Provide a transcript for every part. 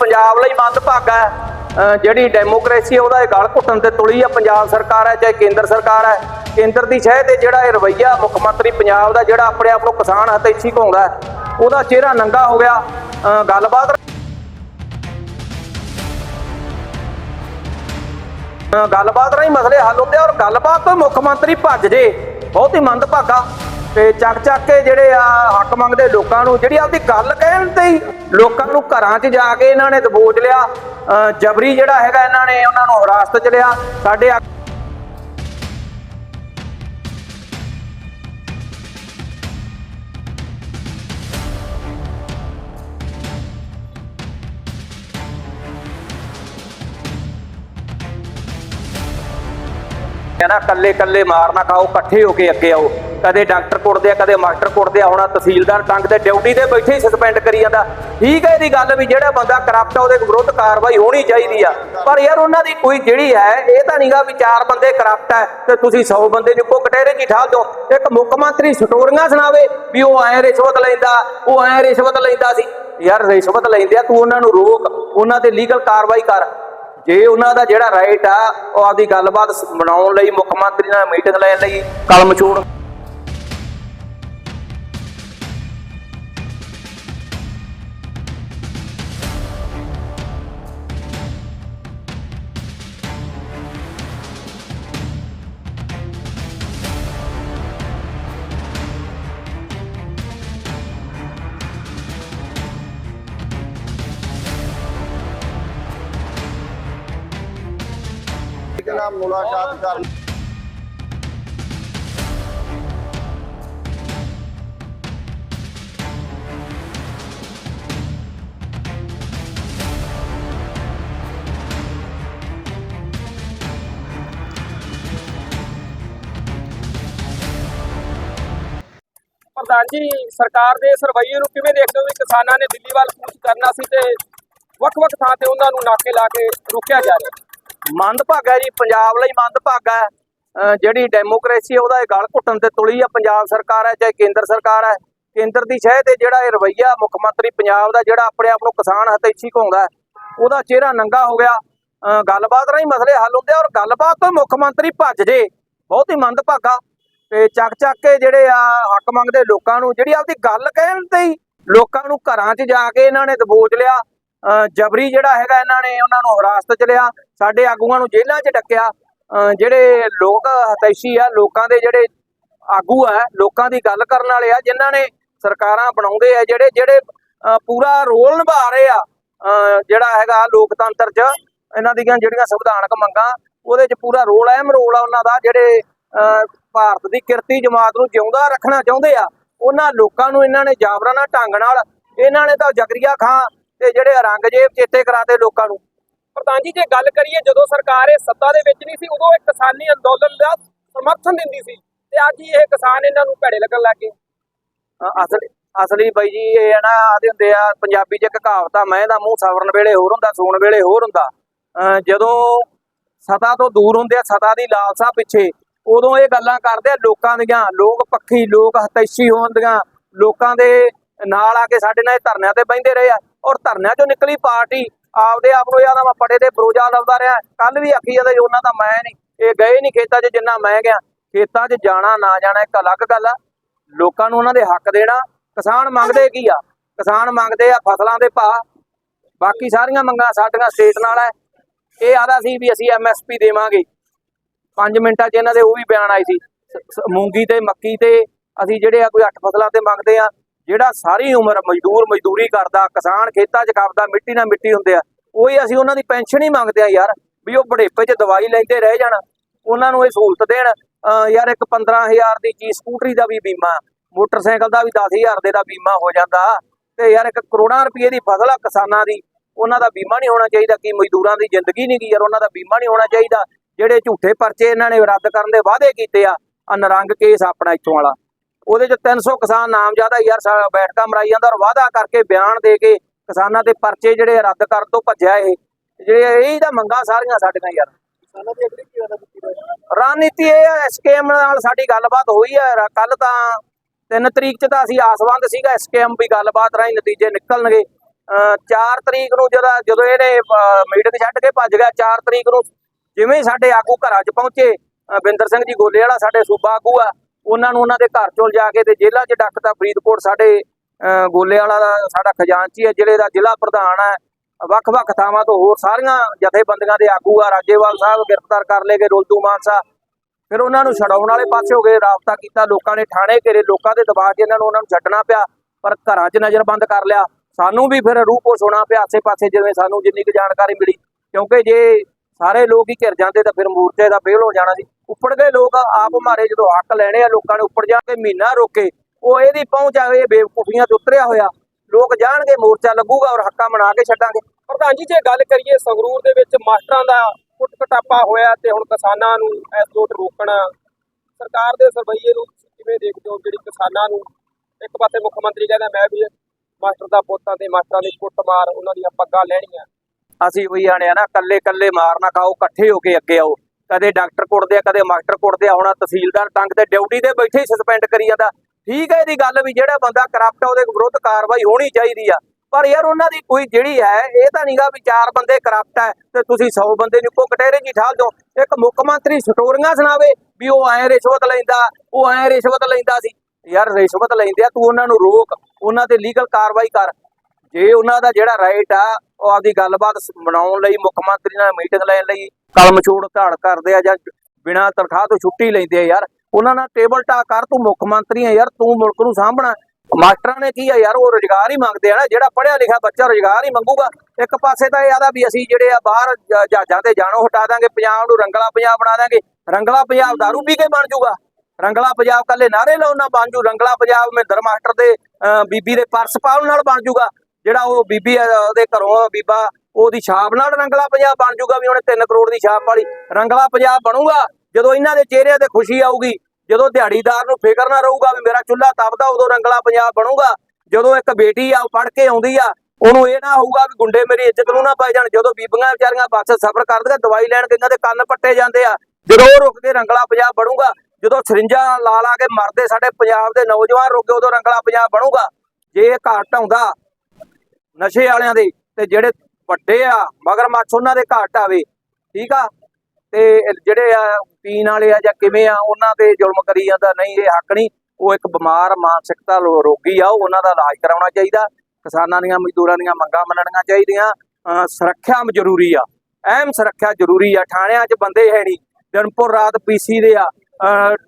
ਪੰਜਾਬ ਲਈ ਮੰਦਭਾਗਾ ਜਿਹੜੀ ਡੈਮੋਕ੍ਰੇਸੀ ਹੈ, ਉਹਦਾ ਇਹ ਗਲ ਘੁੱਟਣ ਤੇ ਤੁਲੀ ਆ। ਪੰਜਾਬ ਸਰਕਾਰ ਹੈ, ਚਾਹੇ ਕੇਂਦਰ ਸਰਕਾਰ ਹੈ। ਕੇਂਦਰ ਦੀ ਸ਼ਹਿ ਤੇ ਜਿਹੜਾ ਇਹ ਰਵਈਆ ਮੁੱਖ ਮੰਤਰੀ ਪੰਜਾਬ ਦਾ, ਜਿਹੜਾ ਆਪਣੇ ਆਪ ਨੂੰ ਕਿਸਾਨ ਹਤੈਸ਼ੀ ਘਾਉਂਦਾ ਉਹਦਾ ਚਿਹਰਾ ਨੰਗਾ ਹੋ ਗਿਆ। ਗੱਲਬਾਤ ਗੱਲਬਾਤ ਰਾਹੀਂ ਮਸਲੇ ਹੱਲ ਹੁੰਦੇ ਆ, ਔਰ ਗੱਲਬਾਤ ਤੋਂ ਮੁੱਖ ਮੰਤਰੀ ਭੱਜ ਜੇ। ਬਹੁਤ ਹੀ ਮੰਦਭਾਗਾ। ਤੇ ਚੱਕ ਚੱਕ ਕੇ ਜਿਹੜੇ ਆ, ਹੱਕ ਮੰਗਦੇ ਲੋਕਾਂ ਨੂੰ, ਜਿਹੜੀ ਆਪਦੀ ਗੱਲ ਕਹਿਣ ਤੇ ਹੀ ਲੋਕਾਂ ਨੂੰ ਘਰਾਂ 'ਚ ਜਾ ਕੇ ਇਹਨਾਂ ਨੇ ਦਬੋਚ ਲਿਆ। ਅਹ ਜਬਰੀ ਜਿਹੜਾ ਹੈਗਾ ਇਹਨਾਂ ਨੇ ਉਹਨਾਂ ਨੂੰ ਹਿਰਾਸਤ 'ਚ ਲਿਆ। ਸਾਡੇ ਕਹਿੰਦਾ ਕੱਲੇ ਕੱਲੇ ਮਾਰ ਨਾ ਖਾਓ, ਇਕੱਠੇ ਹੋ ਕੇ ਅੱਗੇ ਆਓ। ਕਦੇ ਡਾਕਟਰ ਕੁੱਟਦੇ ਆ, ਕਦੇ ਮਾਸਟਰ ਕੁੱਟਦੇ ਆ, ਹੁਣ ਤਹਿਸੀਲਦਾਰ ਟੰਗ ਤੇ ਡਿਊਟੀ ਤੇ ਬੈਠੇ ਹੀ ਸਸਪੈਂਡ ਕਰੀ ਜਾਂਦਾ। ਠੀਕ ਹੈ ਇਹਦੀ ਗੱਲ ਵੀ ਜਿਹੜਾ ਬੰਦਾ ਕਰਪਟ ਆ, ਉਹਦੇ ਵਿਰੁੱਧ ਕਾਰਵਾਈ ਹੋਣੀ ਚਾਹੀਦੀ ਆ। ਪਰ ਯਾਰ ਉਹਨਾਂ ਦੀ ਕੋਈ ਜਿਹੜੀ ਹੈ, ਇਹ ਤਾਂ ਨਹੀਂਗਾ ਵੀ ਚਾਰ ਬੰਦੇ ਕਰਪਟ ਹੈ ਤੇ ਤੁਸੀਂ 100 ਬੰਦੇ ਨੂੰ ਕੋ ਕਟਹਿਰੇ ਕੀ ਠਾਲ ਦਿਓ। ਇੱਕ ਮੁੱਖ ਮੰਤਰੀ ਸਟੋਰੀਆਂ ਸੁਣਾਵੇ ਵੀ ਉਹ ਐ ਰਿਸ਼ਵਤ ਲੈਂਦਾ, ਉਹ ਐ ਰਿਸ਼ਵਤ ਲੈਂਦਾ ਸੀ। ਯਾਰ ਰਿਸ਼ਵਤ ਲੈਂਦੇ ਆ, ਤੂੰ ਉਹਨਾਂ ਨੂੰ ਰੋਕ, ਉਹਨਾਂ ਤੇ ਲੀਗਲ ਕਾਰਵਾਈ ਕਰ। ਜੇ ਉਹਨਾਂ ਦਾ ਜਿਹੜਾ ਰਾਈਟ ਆ, ਉਹ ਆਪਦੀ ਗੱਲਬਾਤ ਬਣਾਉਣ ਲਈ, ਮੁੱਖ ਮੰਤਰੀ ਨਾਲ ਮੀਟਿੰਗ ਲੈਣ ਲਈ ਕਲਮ ਛੋੜ ਨਾਲ ਮੁਲਾਕਾਤ ਕਰ ਪ੍ਰਧਾਨ ਜੀ, ਸਰਕਾਰ ਦੇ ਇਸ ਰਵੱਈਏ ਨੂੰ ਕਿਵੇਂ ਦੇਖਦੇ ਹੋ ਵੀ ਕਿਸਾਨਾਂ ਨੇ ਦਿੱਲੀ ਵੱਲ ਕੂਚ ਕਰਨਾ ਸੀ ਤੇ ਵੱਖ-ਵੱਖ ਥਾਂ ਤੇ ਉਹਨਾਂ ਨੂੰ ਨਾਕੇ ਲਾ ਕੇ ਰੋਕਿਆ ਜਾ ਰਿਹਾ? ਮੰਦਭਾਗਾ ਜੀ, ਪੰਜਾਬ ਲਈ ਮੰਦਭਾਗਾ ਹੈ। ਜਿਹੜੀ ਡੈਮੋਕ੍ਰੇਸੀ ਹੈ, ਉਹਦਾ ਇਹ ਗਲ ਘੁੱਟਣ ਤੇ ਤੁਲੀ ਆ। ਪੰਜਾਬ ਸਰਕਾਰ ਹੈ, ਚਾਹੇ ਕੇਂਦਰ ਸਰਕਾਰ ਹੈ। ਕੇਂਦਰ ਦੀ ਸ਼ਹਿ ਤੇ ਜਿਹੜਾ ਇਹ ਰਵਈਆ ਮੁੱਖ ਮੰਤਰੀ ਪੰਜਾਬ ਦਾ, ਜਿਹੜਾ ਆਪਣੇ ਆਪ ਨੂੰ ਕਿਸਾਨ ਹਤੈਸ਼ੀ ਘਾਉਂਦਾ ਹੈ, ਉਹਦਾ ਚਿਹਰਾ ਨੰਗਾ ਹੋ ਗਿਆ। ਅਹ ਗੱਲਬਾਤ ਰਾਹੀਂ ਮਸਲੇ ਹੱਲ ਹੁੰਦੇ ਆ ਔਰ ਗੱਲਬਾਤ ਤੋਂ ਮੁੱਖ ਮੰਤਰੀ ਭੱਜ ਜੇ। ਬਹੁਤ ਹੀ ਮੰਦਭਾਗਾ। ਤੇ ਚੱਕ ਚੱਕ ਕੇ ਜਿਹੜੇ ਆ ਹੱਕ ਮੰਗਦੇ ਲੋਕਾਂ ਨੂੰ, ਜਿਹੜੀ ਆਪਦੀ ਗੱਲ ਕਹਿਣ ਤੇ ਹੀ ਲੋਕਾਂ ਨੂੰ ਘਰਾਂ 'ਚ ਜਾ ਕੇ ਇਹਨਾਂ ਨੇ ਦਬੋਚ ਲਿਆ। ਜਬਰੀ ਜਿਹੜਾ ਹੈਗਾ ਇਹਨਾਂ ਨੇ ਉਹਨਾਂ ਨੂੰ ਹਿਰਾਸਤ 'ਚ ਲਿਆ, ਸਾਡੇ ਆਗੂਆਂ ਨੂੰ ਜੇਲ੍ਹਾਂ 'ਚ ਡੱਕਿਆ ਅਹ ਜਿਹੜੇ ਲੋਕ ਹਤੈਸ਼ੀ ਆ, ਲੋਕਾਂ ਦੇ ਜਿਹੜੇ ਆਗੂ ਆ, ਲੋਕਾਂ ਦੀ ਗੱਲ ਕਰਨ ਵਾਲੇ ਆ, ਜਿਨ੍ਹਾਂ ਨੇ ਸਰਕਾਰਾਂ ਬਣਾਉਂਦੇ ਆ ਜਿਹੜੇ ਜਿਹੜੇ ਪੂਰਾ ਰੋਲ ਨਿਭਾ ਰਹੇ ਆ ਜਿਹੜਾ ਹੈਗਾ ਲੋਕਤੰਤਰ 'ਚ, ਇਹਨਾਂ ਦੀਆਂ ਜਿਹੜੀਆਂ ਸੰਵਿਧਾਨਕ ਮੰਗਾਂ, ਉਹਦੇ 'ਚ ਪੂਰਾ ਰੋਲ, ਅਹਿਮ ਰੋਲ ਆ ਉਹਨਾਂ ਦਾ, ਜਿਹੜੇ, ਅਹ ਭਾਰਤ ਦੀ ਕਿਰਤੀ ਜਮਾਤ ਨੂੰ ਜਿਉਂਦਾ ਰੱਖਣਾ ਚਾਹੁੰਦੇ ਆ, ਉਹਨਾਂ ਲੋਕਾਂ ਨੂੰ ਇਹਨਾਂ ਨੇ ਜਾਬਰਾਨਾ ਢੰਗ ਨਾਲ, ਇਹਨਾਂ ਨੇ ਤਾਂ ਜਗਰੀਆ ਖਾਂ ਤੇ ਜਿਹੜੇ ਔਰੰਗਜ਼ੇਬ ਚੇਤੇ ਕਰਾਤੇ ਲੋਕਾਂ ਨੂੰ। ਪ੍ਰਧਾਨ ਜੀ ਜੇ ਗੱਲ ਕਰੀਏ ਜਦੋਂ ਸਰਕਾਰ ਇਹ ਸੱਤਾ ਦੇ ਵਿੱਚ ਨਹੀਂ ਸੀ ਉਦੋਂ ਇਹ ਕਿਸਾਨੀ ਅੰਦੋਲਨ ਦਾ ਸਮਰਥਨ ਦਿੰਦੀ ਸੀ ਤੇ ਅੱਜ ਇਹ ਕਿਸਾਨ ਇਹਨਾਂ ਨੂੰ ਭੈੜੇ ਲੱਗਣ ਲੱਗ ਗਏ। ਅਸਲੀ ਅਸਲੀ ਬਾਈ ਜੀ ਇਹ ਹੈ ਨਾ ਆਦੇ ਹੁੰਦੇ ਆ ਪੰਜਾਬੀ ਚ ਇੱਕ ਕਹਾਵਤ ਆ ਮੈਂ ਦਾ ਮੂੰਹ ਸਵਰਨ ਵੇਲੇ ਹੋਰ ਹੁੰਦਾ ਸੂਣ ਵੇਲੇ ਹੋਰ ਹੁੰਦਾ। ਜਦੋਂ ਸਤਾ ਤੋਂ ਦੂਰ ਹੁੰਦੇ ਆ ਸਤਾ ਦੀ ਲਾਲਸਾ ਪਿੱਛੇ ਉਦੋਂ ਇਹ ਗੱਲਾਂ ਕਰਦੇ ਆ ਲੋਕਾਂ ਦੀਆਂ ਲੋਕ ਪੱਖੀ ਲੋਕ ਹਤੈਸ਼ੀ ਹੋਣਦੀਆਂ ਲੋਕਾਂ ਦੇ ਨਾਲ ਆ ਕੇ ਸਾਡੇ ਨਾਲ ਇਹ ਧਰਨਿਆਂ ਤੇ ਬੈਠਦੇ ਰਹੇ ਆ। ਔਰ ਧਰਨਿਆਂ ਚੋਂ ਨਿਕਲੀ ਪਾਰਟੀ, ਆਪਦੇ ਆਪ ਨੂੰ ਯਾਰ ਮੈਂ ਪੜੇ ਤੇ ਬਰੋਜਾ ਲੱਭਦਾ ਰਿਹਾ। ਕੱਲ ਵੀ ਆਖੀ ਜਾਂਦੇ ਉਹਨਾਂ ਦਾ ਮੈਂ ਨਹੀਂ। ਇਹ ਗਏ ਨਹੀਂ ਖੇਤਾਂ 'ਚ ਜਿੰਨਾ ਮੈਂ ਗਿਆ। ਖੇਤਾਂ 'ਚ ਜਾਣਾ, ਨਾ ਜਾਣਾ, ਇੱਕ ਅਲੱਗ ਗੱਲ ਆ। ਲੋਕਾਂ ਨੂੰ ਉਹਨਾਂ ਦੇ ਹੱਕ ਦੇਣਾ। ਕਿਸਾਨ ਮੰਗਦੇ ਕੀ ਆ? ਕਿਸਾਨ ਮੰਗਦੇ ਆ ਫਸਲਾਂ ਦੇ ਭਾਅ। ਬਾਕੀ ਸਾਰੀਆਂ ਮੰਗਾਂ ਸਾਡੀਆਂ ਸਟੇਟ ਨਾਲ ਹੈ ਇਹ ਆਦਾ ਸੀ ਵੀ ਅਸੀਂ ਐਮਐਸਪੀ ਦੇਵਾਂਗੇ। 5 ਮਿੰਟਾਂ 'ਚ ਇਹਨਾਂ ਦੇ ਉਹ ਵੀ ਬਿਆਨ ਆਏ ਸੀ। ਮੂੰਗੀ ਤੇ ਮੱਕੀ ਤੇ ਅਸੀਂ ਜਿਹੜੇ ਆ ਕੋਈ 8 ਫਸਲਾਂ ਤੇ ਮੰਗਦੇ ਆ। ਜਿਹੜਾ ਸਾਰੀ ਉਮਰ ਮਜ਼ਦੂਰ ਮਜ਼ਦੂਰੀ ਕਰਦਾ, ਕਿਸਾਨ ਖੇਤਾਂ 'ਚ ਕਰਦਾ ਮਿੱਟੀ ਨਾਲ ਮਿੱਟੀ ਹੁੰਦੇ ਆ, ਉਹੀ ਅਸੀਂ ਉਹਨਾਂ ਦੀ ਪੈਨਸ਼ਨ ਹੀ ਮੰਗਦੇ ਆ ਯਾਰ, ਵੀ ਉਹ ਬੁਢੇਪੇ 'ਚ ਦਵਾਈ ਲੈਂਦੇ ਰਹਿ ਜਾਣ, ਉਹਨਾਂ ਨੂੰ ਇਹ ਸਹੂਲਤ ਦੇਣ ਯਾਰ ਇੱਕ 15000 ਦੀ ਚੀਜ਼, ਸਕੂਟਰੀ ਦਾ ਵੀ ਬੀਮਾ, ਮੋਟਰਸਾਈਕਲ ਦਾ ਵੀ 10000 ਦੇ ਦਾ ਬੀਮਾ ਹੋ ਜਾਂਦਾ, ਤੇ ਯਾਰ ਇੱਕ ਕਰੋੜਾਂ ਰੁਪਏ ਦੀ ਫਸਲ ਆ ਕਿਸਾਨਾਂ ਦੀ, ਉਹਨਾਂ ਦਾ ਬੀਮਾ ਨਹੀਂ ਹੋਣਾ ਚਾਹੀਦਾ, ਕਿ ਮਜ਼ਦੂਰਾਂ ਦੀ ਜ਼ਿੰਦਗੀ ਨਹੀਂ ਗਈ ਯਾਰ, ਉਹਨਾਂ ਦਾ ਬੀਮਾ ਨਹੀਂ ਹੋਣਾ ਚਾਹੀਦਾ, ਜਿਹੜੇ ਝੂਠੇ ਪਰਚੇ ਇਹਨਾਂ ਨੇ ਰੱਦ ਕਰਨ ਦੇ ਵਾਅਦੇ ਕੀਤੇ ਆ ਆ ਨਰੰਗ ਕੇਸ ਆਪਣਾ ਇੱਥੋਂ ਵਾਲਾ। ਉਹਦੇ ਚ 300 ਕਿਸਾਨ ਨਾਮਜ਼ਦ ਆ ਯਾਰ ਬੈਠਕਾਂ ਮਰਾਈ ਜਾਂਦਾ ਔਰ ਵਾਅਦਾ ਕਰਕੇ ਬਿਆਨ ਦੇ ਕੇ ਕਿਸਾਨਾਂ ਦੇ ਪਰਚੇ ਜਿਹੜੇ ਰੱਦ ਕਰਨ ਤੋਂ ਭੱਜਿਆ ਇਹ। ਜਿਹੜੇ ਇਹ ਤਾਂ ਮੰਗਾਂ ਸਾਰੀਆਂ ਸਾਡੀਆਂ ਯਾਰ। ਕਿਸਾਨਾਂ ਦੀ ਅਗਲੀ ਕੀ ਹੋਣਾ ਰਣਨੀਤੀ ਇਹ ਹੈ ਐਸਕੇਐਮ ਨਾਲ ਸਾਡੀ ਗੱਲਬਾਤ ਹੋਈ ਹੈ ਕੱਲ ਤਾਂ 3 ਤਰੀਕ ਚ ਤਾਂ ਅਸੀਂ ਆਸਵੰਦ ਸੀਗਾ ਐਸਕੇਐਮ ਵੀ ਗੱਲਬਾਤ ਰਾਹੀਂ ਨਤੀਜੇ ਨਿਕਲਣਗੇ। 4 ਤਰੀਕ ਨੂੰ ਜਦੋਂ ਜਦੋਂ ਇਹਨੇ ਮੀਟਿੰਗ ਛੱਡ ਕੇ ਭੱਜ ਗਿਆ 4 ਤਰੀਕ ਨੂੰ ਜਿਵੇਂ ਸਾਡੇ ਆਗੂ ਘਰਾਂ 'ਚ ਪਹੁੰਚੇ ਬਿੰਦਰ ਸਿੰਘ ਜੀ ਗੋਲੇ ਵਾਲਾ ਸਾਡੇ ਸੂਬਾ ਆਗੂ ਆ ਉਹਨਾਂ ਨੂੰ ਉਹਨਾਂ ਦੇ ਘਰ ਚੋਂ ਜਾ ਕੇ ਤੇ ਜੇਲ੍ਹਾਂ 'ਚ ਡੱਕਤਾ ਫਰੀਦਕੋਟ ਸਾਡੇ ਗੋਲੇ ਵਾਲਾ ਦਾ, ਸਾਡਾ ਖਜ਼ਾਨਚੀ ਹੈ ਜ਼ਿਲ੍ਹੇ ਦਾ ਜ਼ਿਲ੍ਹਾ ਪ੍ਰਧਾਨ ਹੈ। ਵੱਖ-ਵੱਖ ਥਾਵਾਂ ਤੋਂ ਹੋਰ ਸਾਰੀਆਂ ਜਥੇਬੰਦੀਆਂ ਦੇ ਆਗੂ ਆ, ਰਾਜੇਵਾਲ ਸਾਹਿਬ ਗ੍ਰਿਫਤਾਰ ਕਰ ਲਏ ਗਏ ਰੋਲਦੂ ਮਾਨਸਾ ਫਿਰ ਉਹਨਾਂ ਨੂੰ ਛਡਾਉਣ ਵਾਲੇ ਪਾਸੇ ਹੋ ਗਏ, ਰਾਬਤਾ ਕੀਤਾ, ਲੋਕਾਂ ਨੇ ਥਾਣੇ ਘੇਰੇ, ਲੋਕਾਂ ਦੇ ਦਬਾਅ 'ਚ ਇਹਨਾਂ ਨੂੰ ਉਹਨਾਂ ਨੂੰ ਛੱਡਣਾ ਪਿਆ, ਪਰ ਘਰਾਂ 'ਚ ਨਜ਼ਰਬੰਦ ਕਰ ਲਿਆ। ਸਾਨੂੰ ਵੀ ਫਿਰ ਰੂਹ ਪੋਸ਼ ਹੋਣਾ ਪਿਆ, ਆਸੇ-ਪਾਸੇ ਜਿਵੇਂ ਸਾਨੂੰ ਜਿੰਨੀ ਕੁ ਜਾਣਕਾਰੀ ਮਿਲੀ। ਕਿਉਂਕਿ ਜੇ ਸਾਰੇ ਲੋਕ ਹੀ ਘਿਰ ਜਾਂਦੇ ਤਾਂ ਫਿਰ ਮੂਰਚੇ ਦਾ ਫੇਲ ਹੋ ਜਾਣਾ ਸੀ ਉੱਪੜ ਗਏ ਲੋਕ ਆਪ ਮਾਰੇ ਜਦੋਂ ਹੱਕ ਲੈਣੇ ਆ, ਲੋਕਾਂ ਨੇ ਉੱਪਰ ਜਾ ਕੇ ਮਹੀਨਾ ਰੋਕੇ। ਉਹ ਇਹਦੀ ਪਹੁੰਚ ਆ, ਇਹ ਬੇਵਕੂਫੀਆਂ ਤੇ ਉਤਰਿਆ ਹੋਇਆ। ਲੋਕ ਜਾਣਗੇ, ਮੋਰਚਾ ਲੱਗੂਗਾ ਔਰ ਹੱਕਾਂ ਮਨਾ ਕੇ ਛੱਡਾਂਗੇ। ਪ੍ਰਧਾਨ ਜੀ, ਜੇ ਗੱਲ ਕਰੀਏ ਸੰਗਰੂਰ ਦੇ ਵਿੱਚ ਮਾਸਟਰਾਂ ਦਾ ਕੁੱਟ ਕਟਾਪਾ ਹੋਇਆ ਤੇ ਹੁਣ ਕਿਸਾਨਾਂ ਨੂੰ ਇਸ ਲੋਟ ਰੋਕਣਾ, ਸਰਕਾਰ ਦੇ ਸਰਵਈਏ ਨੂੰ ਤੁਸੀਂ ਕਿਵੇਂ ਦੇਖਦੇ ਹੋ ਜਿਹੜੀ ਕਿਸਾਨਾਂ ਨੂੰ ਇੱਕ ਪਾਸੇ ਮੁੱਖ ਮੰਤਰੀ ਕਹਿੰਦਾ, ਮੈਂ ਵੀ ਮਾਸਟਰ ਦਾ ਪੁੱਤਾਂ ਤੇ ਮਾਸਟਰਾਂ ਦੀ ਕੁੱਟ ਮਾਰ ਉਹਨਾਂ ਦੀਆਂ ਪੱਗਾਂ ਲੈਣੀਆਂ। ਅਸੀਂ ਉਹੀ ਆਣੇ ਆ ਨਾ ਕੱਲੇ ਕੱਲੇ ਮਾਰ ਨਾ ਖਾਓ, ਇਕੱਠੇ ਹੋ ਕੇ ਅੱਗੇ ਆਓ। ਕਦੇ ਡਾਕਟਰ ਕੁੱਟਦੇ ਆ, ਕਦੇ ਮਾਸਟਰ ਕੁੱਟਦੇ ਆ, ਹੁਣ ਤਹਿਸੀਲਦਾਰ ਟੰਗ ਤੇ ਡਿਊਟੀ ਤੇ ਬੈਠੇ ਹੀ ਸਸਪੈਂਡ ਕਰੀ ਜਾਂਦਾ। ਠੀਕ ਹੈ ਇਹਦੀ ਗੱਲ ਵੀ, ਜਿਹੜਾ ਬੰਦਾ ਕਰਪਟ ਆ, ਉਹਦੇ ਵਿਰੁੱਧ ਕਾਰਵਾਈ ਹੋਣੀ ਚਾਹੀਦੀ ਆ। ਪਰ ਯਾਰ ਉਹਨਾਂ ਦੀ ਕੋਈ ਜਿਹੜੀ ਹੈ, ਇਹ ਤਾਂ ਨਹੀਂਗਾ ਵੀ ਚਾਰ ਬੰਦੇ ਕਰਪਟ ਹੈ ਤੇ ਤੁਸੀਂ 100 ਬੰਦੇ ਨੂੰ ਇੱਕੋ ਕਟਹਿਰੇ ਜੀ ਠਾਲ ਦਿਓ। ਇੱਕ ਮੁੱਖ ਮੰਤਰੀ ਸਟੋਰੀਆਂ ਸੁਣਾਵੇ ਵੀ ਉਹ ਐ ਰਿਸ਼ਵਤ ਲੈਂਦਾ, ਉਹ ਐ ਰਿਸ਼ਵਤ ਲੈਂਦਾ ਸੀ। ਯਾਰ ਰਿਸ਼ਵਤ ਲੈਂਦੇ ਆ, ਤੂੰ ਉਹਨਾਂ ਨੂੰ ਰੋਕ, ਉਹਨਾਂ ਤੇ ਲੀਗਲ ਕਾਰਵਾਈ ਕਰ। ਜੇ ਉਹਨਾਂ ਦਾ ਜਿਹੜਾ ਰਾਈਟ ਆ ਉਹ ਆਪਦੀ ਗੱਲਬਾਤ ਬਣਾਉਣ ਲਈ ਮੁੱਖ ਮੰਤਰੀ ਨਾਲ ਮੀਟਿੰਗ ਲੈਣ ਲਈ ਕਲਮ ਛੋੜ ਧਾੜ ਕਰਦੇ ਆ ਜਾਂ ਬਿਨਾਂ ਤਨਖਾਹ ਤੋਂ ਛੁੱਟੀ ਲੈਂਦੇ ਆ ਯਾਰ। ਉਹਨਾਂ ਨਾਲ ਟੇਬਲ ਟਾਕ ਕਰ ਤੂੰ ਮੁੱਖ ਮੰਤਰੀ ਆ ਯਾਰ ਤੂੰ ਮੁਲਕ ਨੂੰ ਸਾਂਭਣਾ। ਮਾਸਟਰਾਂ ਨੇ ਕੀ ਆ ਯਾਰ ਉਹ ਰੋਜ਼ਗਾਰ ਹੀ ਮੰਗਦੇ ਆ ਨਾ ਜਿਹੜਾ ਪੜਿਆ ਲਿਖਿਆ ਬੱਚਾ ਰੋਜ਼ਗਾਰ ਹੀ ਮੰਗੂਗਾ। ਇੱਕ ਪਾਸੇ ਤਾਂ ਇਹ ਆਦਾ ਵੀ ਅਸੀਂ ਜਿਹੜੇ ਆ ਬਾਹਰ ਜਹਾਜ਼ਾਂ ਤੇ ਜਾਣੋ ਹਟਾ ਦਾਂਗੇ ਪੰਜਾਬ ਨੂੰ ਰੰਗਲਾ ਪੰਜਾਬ ਬਣਾ ਦਾਂਗੇ। ਰੰਗਲਾ ਪੰਜਾਬ ਦਾਰੂ ਪੀ ਕੇ ਬਣ ਜਾਊਗਾ ਰੰਗਲਾ ਪੰਜਾਬ ਕੱਲੇ ਨਾਰੇ ਲਾਉਣ ਨਾਲ ਬਣ ਜੂ। ਰੰਗਲਾ ਪੰਜਾਬ ਮਹਿੰਦਰ ਮਾਸਟਰ ਦੇ ਅਹ, ਬੀਬੀ ਦੇ ਪਰਸ ਪਾਉਣ ਨਾਲ ਬਣ ਜੂਗਾ। ਜਿਹੜਾ ਉਹ ਬੀਬੀ ਆ, ਉਹਦੇ ਘਰੋਂ ਬੀਬਾ ਉਹਦੀ ਛਾਪ ਨਾਲ ਰੰਗਲਾ ਪੰਜਾਬ ਬਣ ਜੂਗਾ ਵੀ ਉਹਨੇ 3 ਕਰੋੜ ਦੀ ਛਾਪ ਵਾਲੀ। ਰੰਗਲਾ ਪੰਜਾਬ ਬਣੂਗਾ ਜਦੋਂ ਇਹਨਾਂ ਦੇ ਚਿਹਰਿਆਂ ਤੇ ਖੁਸ਼ੀ ਆਊਗੀ ਜਦੋਂ ਦਿਹਾੜੀਦਾਰ ਨੂੰ ਫਿਕਰ ਨਾ ਰਹੂਗਾ ਵੀ ਮੇਰਾ ਚੁੱਲ੍ਹਾ ਤਪਦਾ ਉਦੋਂ ਰੰਗਲਾ ਪੰਜਾਬ ਬਣੂਗਾ। ਜਦੋਂ ਇੱਕ ਬੇਟੀ ਆ ਪੜ ਕੇ ਆਉਂਦੀ ਆ ਉਹਨੂੰ ਇਹ ਨਾ ਹੋਊਗਾ ਵੀ ਗੁੰਡੇ ਮੇਰੀ ਇੱਜ਼ਤ ਨੂੰ ਨਾ ਪਾਈ ਜਾਣ। ਜਦੋਂ ਬੀਬੀਆਂ ਵਿਚਾਰੀਆਂ ਬੱਸ ਸਫ਼ਰ ਕਰਦੀਆਂ ਦਵਾਈ ਲੈਣ ਗਈਆਂ ਤੇ ਕੰਨ ਪੱਟੇ ਜਾਂਦੇ ਆ ਜਦੋਂ ਉਹ ਰੁਕ ਕੇ ਰੰਗਲਾ ਪੰਜਾਬ ਬਣੂਗਾ। ਜਦੋਂ ਸਰਿੰਜਾਂ ਲਾ ਲਾ ਕੇ ਮਰਦੇ ਸਾਡੇ ਪੰਜਾਬ ਦੇ ਨੌਜਵਾਨ ਰੁਕੇ ਉਦੋਂ ਰੰਗਲਾ ਪੰਜਾਬ ਬਣੂਗਾ। ਜੇ ਇਹ ਘਾਟ ਆਉਂਦਾ ਨਸ਼ੇ ਵਾਲਿਆਂ ਦੇ ਤੇ ਜਿਹੜੇ ਵੱਡੇ ਆ ਮਗਰ ਮੱਛ ਉਹਨਾਂ ਦੇ ਘਾਟ ਆਵੇ, ਠੀਕ ਆ? ਤੇ ਜਿਹੜੇ ਆ, ਪੀਣ ਵਾਲੇ ਆ ਜਾਂ ਕਿਵੇਂ ਆ, ਉਹਨਾਂ ਤੇ ਜ਼ੁਲਮ ਕਰੀ ਜਾਂਦਾ, ਨਹੀਂ ਇਹ ਹੱਕ ਨਹੀਂ, ਉਹ ਇੱਕ ਬਿਮਾਰ ਮਾਨਸਿਕਤਾ ਰੋਗੀ ਆ ਉਹਨਾਂ ਦਾ ਇਲਾਜ ਕਰਾਉਣਾ ਚਾਹੀਦਾ। ਕਿਸਾਨਾਂ ਦੀਆਂ ਮਜ਼ਦੂਰਾਂ ਦੀਆਂ ਮੰਗਾਂ ਮੰਨਣੀਆਂ ਚਾਹੀਦੀਆਂ, ਅਹ ਸੁਰੱਖਿਆ ਜ਼ਰੂਰੀ ਆ, ਅਹਿਮ ਸੁਰੱਖਿਆ ਜ਼ਰੂਰੀ ਆ, ਥਾਣਿਆਂ 'ਚ ਬੰਦੇ ਹੈ ਨਹੀਂ ਦਿਨਪੁਰ ਰਾਤ ਪੀਸੀ ਦੇ ਆ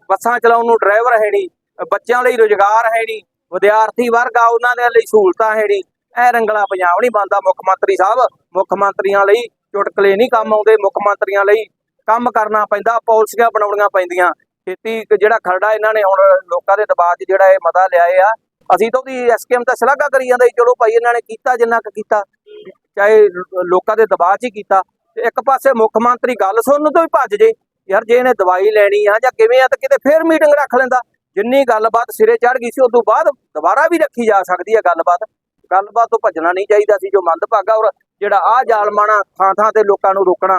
ਬੱਸਾਂ ਚਲਾਉਣ ਨੂੰ ਡਰਾਈਵਰ ਹੈ ਨਹੀਂ, ਬੱਚਿਆਂ ਲਈ ਰੁਜ਼ਗਾਰ ਹੈ ਨਹੀਂ, ਵਿਦਿਆਰਥੀ ਵਰਗ ਆ, ਉਹਨਾਂ ਦੇ ਲਈ ਸਹੂਲਤਾਂ ਹੈ ਨਹੀਂ ਇਹ ਰੰਗਲਾ ਪੰਜਾਬ ਨਹੀਂ ਬਣਦਾ ਮੁੱਖ ਮੰਤਰੀ ਸਾਹਿਬ। ਮੁੱਖ ਮੰਤਰੀਆਂ ਲਈ ਚੁਟਕਲੇ ਨਹੀਂ ਕੰਮ ਆਉਂਦੇ, ਮੁੱਖ ਮੰਤਰੀਆਂ ਲਈ ਕੰਮ ਕਰਨਾ ਪੈਂਦਾ, ਪਾਲਿਸੀਆਂ ਬਣਾਉਣੀਆਂ ਪੈਂਦੀਆਂ। ਖੇਤੀ ਜਿਹੜਾ ਖਰੜਾ ਇਹਨਾਂ ਨੇ ਹੁਣ ਲੋਕਾਂ ਦੇ ਦਬਾਅ 'ਚ ਜਿਹੜਾ ਇਹ ਮਤਾ ਲਿਆਏ ਆ। ਅਸੀਂ ਤਾਂ ਉਹਦੀ ਐਸਕੇਐਮ ਤਾਂ ਸ਼ਲਾਘਾ ਕਰੀ ਜਾਂਦੇ ਚਲੋ ਭਾਈ ਇਹਨਾਂ ਨੇ ਕੀਤਾ ਜਿੰਨਾ ਕੁ ਕੀਤਾ, ਚਾਹੇ ਲੋਕਾਂ ਦੇ ਦਬਾਅ 'ਚ ਹੀ ਕੀਤਾ। ਤੇ ਇੱਕ ਪਾਸੇ ਮੁੱਖ ਮੰਤਰੀ ਗੱਲ ਸੁਣਨ ਤੋਂ ਵੀ ਭੱਜ ਜੇ, ਯਾਰ ਜੇ ਇਹਨੇ ਦਵਾਈ ਲੈਣੀ ਆ ਜਾਂ ਕਿਵੇਂ ਆ ਤਾਂ ਕਿਤੇ ਫੇਰ ਮੀਟਿੰਗ ਰੱਖ ਲੈਂਦਾ। ਜਿੰਨੀ ਗੱਲਬਾਤ ਸਿਰੇ ਚੜ ਗਈ ਸੀ ਉਸ ਤੋਂ ਬਾਅਦ ਦੁਬਾਰਾ ਵੀ ਰੱਖੀ ਜਾ ਸਕਦੀ ਹੈ ਗੱਲਬਾਤ। ਗੱਲਬਾਤ ਤੋਂ ਭੱਜਣਾ ਨਹੀਂ ਚਾਹੀਦਾ ਸੀ, ਜੋ ਮੰਦਭਾਗਾ ਔਰ ਜਿਹੜਾ ਆ ਜਾਲਮਾਣਾ ਥਾਂ ਥਾਂ ਤੇ ਲੋਕਾਂ ਨੂੰ ਰੋਕਣਾ,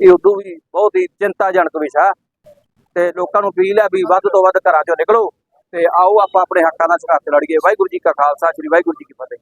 ਇਹ ਉਦੋਂ ਵੀ ਬਹੁਤ ਹੀ ਚਿੰਤਾਜਨਕ ਵਿਸ਼ਾ ਤੇ ਲੋਕਾਂ ਨੂੰ ਅਪੀਲ ਹੈ ਵੀ ਵੱਧ ਤੋਂ ਵੱਧ ਘਰਾਂ ਚੋਂ ਨਿਕਲੋ ਤੇ ਆਓ ਆਪਾਂ ਆਪਣੇ ਹੱਕਾਂ ਦਾ ਸੰਘਰਸ਼ ਲੜੀਏ। ਵਾਹਿਗੁਰੂ ਜੀ ਕਾ ਖਾਲਸਾ, ਸ੍ਰੀ ਵਾਹਿਗੁਰੂ ਜੀ ਕੀ ਫਤਿਹ।